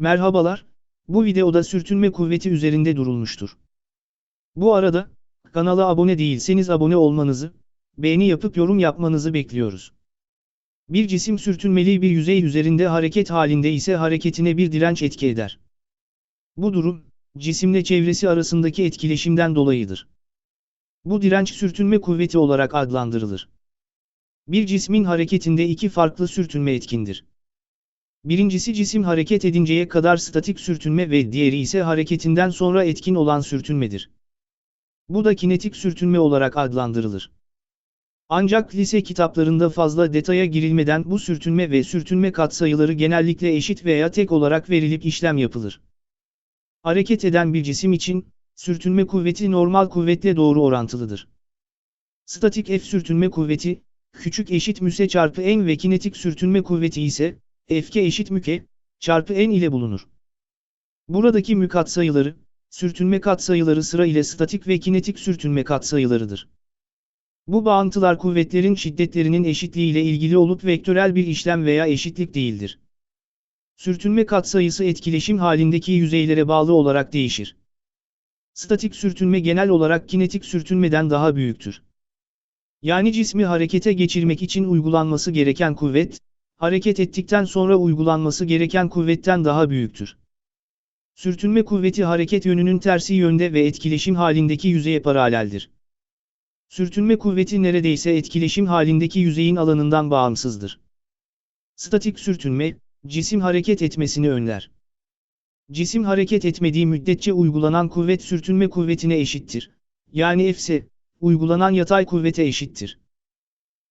Merhabalar, bu videoda sürtünme kuvveti üzerinde durulmuştur. Bu arada, kanala abone değilseniz abone olmanızı, beğeni yapıp yorum yapmanızı bekliyoruz. Bir cisim sürtünmeli bir yüzey üzerinde hareket halinde ise hareketine bir direnç etki eder. Bu durum, cisimle çevresi arasındaki etkileşimden dolayıdır. Bu direnç sürtünme kuvveti olarak adlandırılır. Bir cismin hareketinde iki farklı sürtünme etkindir. Birincisi cisim hareket edinceye kadar statik sürtünme ve diğeri ise hareketinden sonra etkin olan sürtünmedir. Bu da kinetik sürtünme olarak adlandırılır. Ancak lise kitaplarında fazla detaya girilmeden bu sürtünme ve sürtünme katsayıları genellikle eşit veya tek olarak verilip işlem yapılır. Hareket eden bir cisim için, sürtünme kuvveti normal kuvvetle doğru orantılıdır. Statik F sürtünme kuvveti, küçük eşit müse çarpı n ve kinetik sürtünme kuvveti ise, Fk eşit müke, çarpı n ile bulunur. Buradaki mü katsayıları, sürtünme katsayıları sıra ile statik ve kinetik sürtünme katsayılarıdır. Bu bağıntılar kuvvetlerin şiddetlerinin eşitliği ile ilgili olup vektörel bir işlem veya eşitlik değildir. Sürtünme katsayısı etkileşim halindeki yüzeylere bağlı olarak değişir. Statik sürtünme genel olarak kinetik sürtünmeden daha büyüktür. Yani cismi harekete geçirmek için uygulanması gereken kuvvet, hareket ettikten sonra uygulanması gereken kuvvetten daha büyüktür. Sürtünme kuvveti hareket yönünün tersi yönde ve etkileşim halindeki yüzeye paraleldir. Sürtünme kuvveti neredeyse etkileşim halindeki yüzeyin alanından bağımsızdır. Statik sürtünme, cisim hareket etmesini önler. Cisim hareket etmediği müddetçe uygulanan kuvvet sürtünme kuvvetine eşittir. Yani F'se, uygulanan yatay kuvvete eşittir.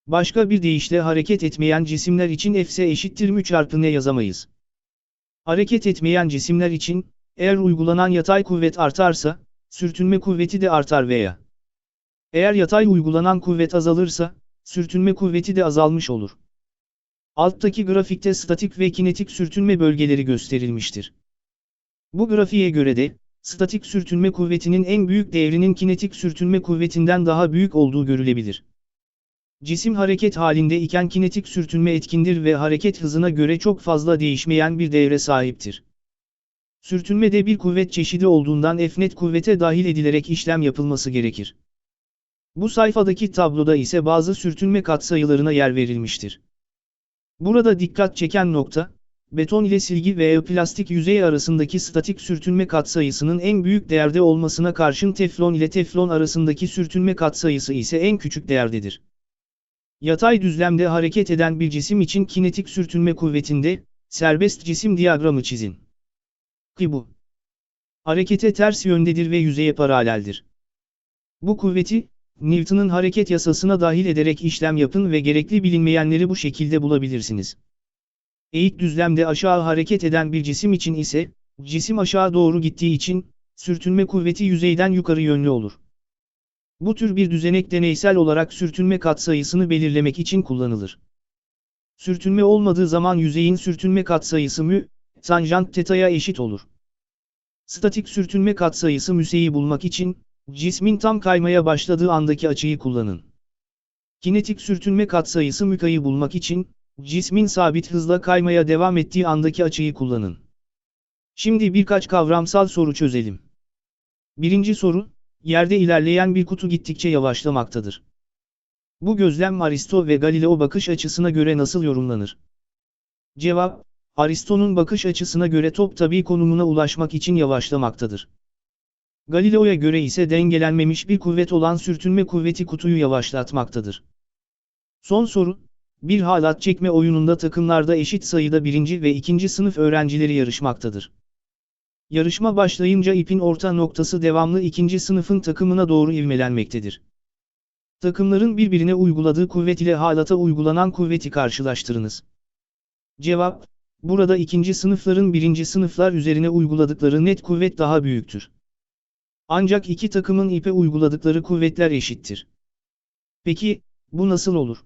Başka bir deyişle hareket etmeyen cisimler için F'se eşittir mü çarpı ne yazamayız. Hareket etmeyen cisimler için, eğer uygulanan yatay kuvvet artarsa, sürtünme kuvveti de artar veya eğer yatay uygulanan kuvvet azalırsa, sürtünme kuvveti de azalmış olur. Alttaki grafikte statik ve kinetik sürtünme bölgeleri gösterilmiştir. Bu grafiğe göre de, statik sürtünme kuvvetinin en büyük değerinin kinetik sürtünme kuvvetinden daha büyük olduğu görülebilir. Cisim hareket halinde iken kinetik sürtünme etkindir ve hareket hızına göre çok fazla değişmeyen bir devre sahiptir. Sürtünmede bir kuvvet çeşidi olduğundan F kuvvete dahil edilerek işlem yapılması gerekir. Bu sayfadaki tabloda ise bazı sürtünme katsayılarına yer verilmiştir. Burada dikkat çeken nokta, beton ile silgi veya plastik yüzey arasındaki statik sürtünme katsayısının en büyük değerde olmasına karşın teflon ile teflon arasındaki sürtünme katsayısı ise en küçük değerdedir. Yatay düzlemde hareket eden bir cisim için kinetik sürtünme kuvvetinde, serbest cisim diyagramı çizin. Ki bu. Harekete ters yöndedir ve yüzeye paraleldir. Bu kuvveti, Newton'un hareket yasasına dahil ederek işlem yapın ve gerekli bilinmeyenleri bu şekilde bulabilirsiniz. Eğik düzlemde aşağı hareket eden bir cisim için ise, cisim aşağı doğru gittiği için, sürtünme kuvveti yüzeyden yukarı yönlü olur. Bu tür bir düzenek deneysel olarak sürtünme katsayısını belirlemek için kullanılır. Sürtünme olmadığı zaman yüzeyin sürtünme katsayısı mü, tanjant teta'ya eşit olur. Statik sürtünme katsayısı müseyi bulmak için, cismin tam kaymaya başladığı andaki açıyı kullanın. Kinetik sürtünme katsayısı mükayı bulmak için, cismin sabit hızla kaymaya devam ettiği andaki açıyı kullanın. Şimdi birkaç kavramsal soru çözelim. Birinci soru, yerde ilerleyen bir kutu gittikçe yavaşlamaktadır. Bu gözlem Aristo ve Galileo bakış açısına göre nasıl yorumlanır? Cevap, Aristo'nun bakış açısına göre top tabi konumuna ulaşmak için yavaşlamaktadır. Galileo'ya göre ise dengelenmemiş bir kuvvet olan sürtünme kuvveti kutuyu yavaşlatmaktadır. Son soru, bir halat çekme oyununda takımlarda eşit sayıda birinci ve ikinci sınıf öğrencileri yarışmaktadır. Yarışma başlayınca ipin orta noktası devamlı ikinci sınıfın takımına doğru ivmelenmektedir. Takımların birbirine uyguladığı kuvvet ile halata uygulanan kuvveti karşılaştırınız. Cevap, burada ikinci sınıfların birinci sınıflar üzerine uyguladıkları net kuvvet daha büyüktür. Ancak iki takımın ipe uyguladıkları kuvvetler eşittir. Peki, bu nasıl olur?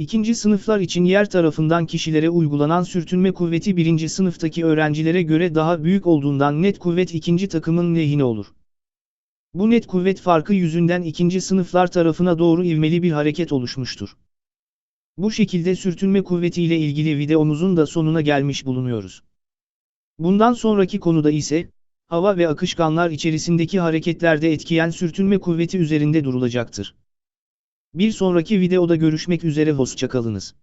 İkinci sınıflar için yer tarafından kişilere uygulanan sürtünme kuvveti birinci sınıftaki öğrencilere göre daha büyük olduğundan net kuvvet ikinci takımın lehine olur. Bu net kuvvet farkı yüzünden ikinci sınıflar tarafına doğru ivmeli bir hareket oluşmuştur. Bu şekilde sürtünme kuvveti ile ilgili videomuzun da sonuna gelmiş bulunuyoruz. Bundan sonraki konuda ise, hava ve akışkanlar içerisindeki hareketlerde etkiyen sürtünme kuvveti üzerinde durulacaktır. Bir sonraki videoda görüşmek üzere hoşçakalınız.